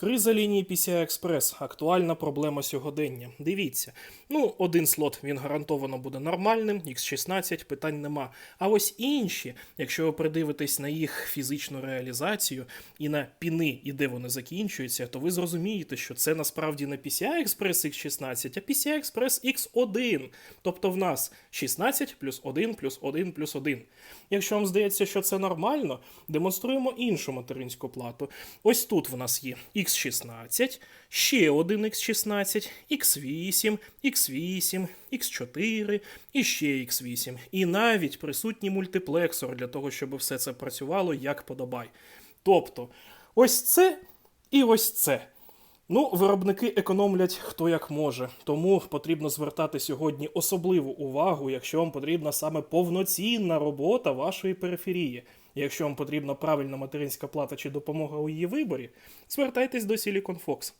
Криза лінії PCI Express – актуальна проблема сьогодення. Дивіться, ну один слот він гарантовано буде нормальним, X16 питань нема. А ось інші, якщо ви придивитесь на їх фізичну реалізацію і на піни, і де вони закінчуються, то ви зрозумієте, що це насправді не PCI Express X16, а PCI Express X1. Тобто в нас 16 плюс 1 плюс 1 плюс 1. Якщо вам здається, що це нормально, демонструємо іншу материнську плату. Ось тут в нас є X16, ще один X16, X8, X8, X4 і ще X8. І навіть присутній мультиплексор для того, щоб все це працювало як подобай. Тобто, ось це і ось це. Ну, виробники економлять хто як може, тому потрібно звертати сьогодні особливу увагу, якщо вам потрібна саме повноцінна робота вашої периферії. Якщо вам потрібна правильна материнська плата чи допомога у її виборі, звертайтесь до Silicon Fox.